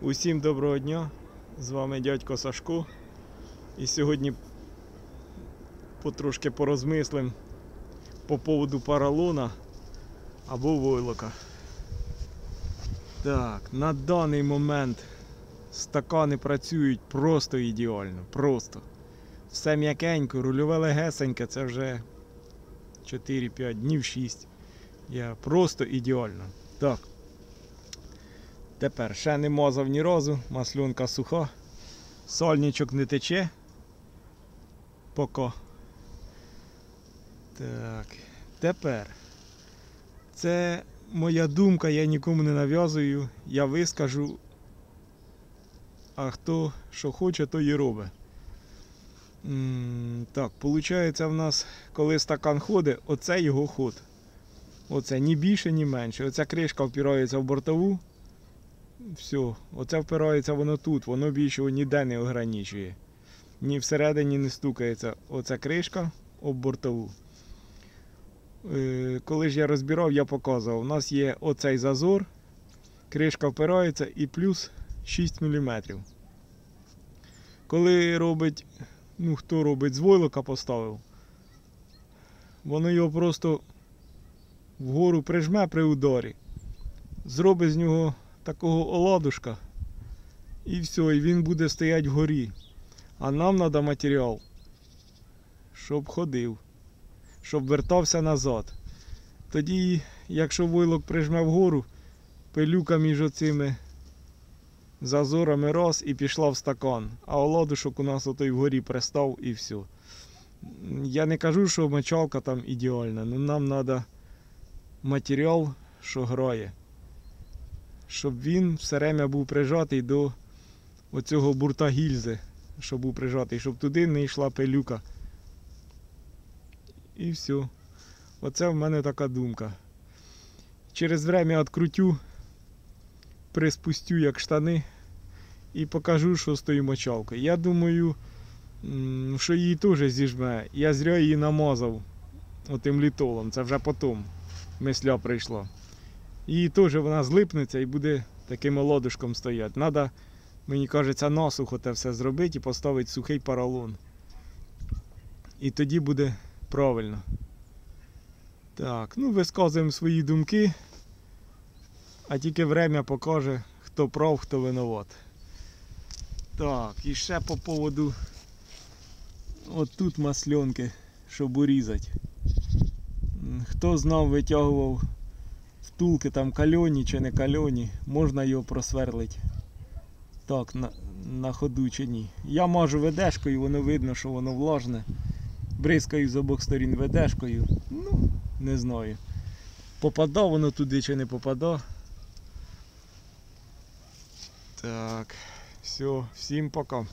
Усім доброго дня! З вами дядько Сашко. І сьогодні потрошки порозмислим по поводу паралона або войлока. Так, на даний момент стакани працюють просто ідеально. Просто. Все м'якенько, рульове легесеньке, це вже 4-5 днів 6. Я просто ідеально. Так. Тепер ще не мазав ні разу, маслюнка суха, сольничок не тече. Поки. Так. Тепер. Це моя думка, я нікому не нав'язую, я вискажу. А хто що хоче, то і робить. Так, виходить в нас, коли стакан ходить, оце його ход. Оце ні більше, ні менше. Оця кришка впирається в бортову. Все, оце впирається воно тут, воно більше ніде не ограничує. Ні всередині не стукається. Оця кришка об бортову. Е, Коли ж я розбирав, я показував. У нас є оцей зазор, кришка впирається і плюс 6 мм. Коли робить, ну хто робить з войлока поставив, воно його просто вгору прижме при ударі, зробить з нього такого оладушка. І все, і він буде стояти вгорі. А нам треба матеріал, щоб ходив, щоб вертався назад. Тоді, якщо войлок прижме вгору, пилюка між оцими зазорами раз і пішла в стакан. А оладушок у нас отой вгорі пристав і все. Я не кажу, що мочалка там ідеальна, але нам треба матеріал, що грає щоб він все время був прижатий до оцього бурта гільзи, щоб був прижатий, щоб туди не йшла пилюка. І все. Оце в мене така думка. Через время відкрутю, приспустю як штани і покажу, що з тою мочалкою. Я думаю, що її теж зіжме. Я зря її намазав отим літолом. Це вже потім мисля прийшла. І теж вона злипнеться і буде таким лодушком стояти. Надо, мені кажеться, насухо те все зробити і поставити сухий поролон. І тоді буде правильно. Так, ну висказуємо свої думки, а тільки время покаже, хто прав, хто винуват. Так, і ще по поводу от тут масльонки, щоб урізати. Хто знав, витягував втулки там кальоні чи не кальоні, можна його просверлити. Так, на, на ходу чи ні. Я мажу ведешкою, воно видно, що воно влажне. Бризкаю з обох сторін ведешкою. Ну, не знаю. Попада воно туди чи не попада. Так, все, всім пока.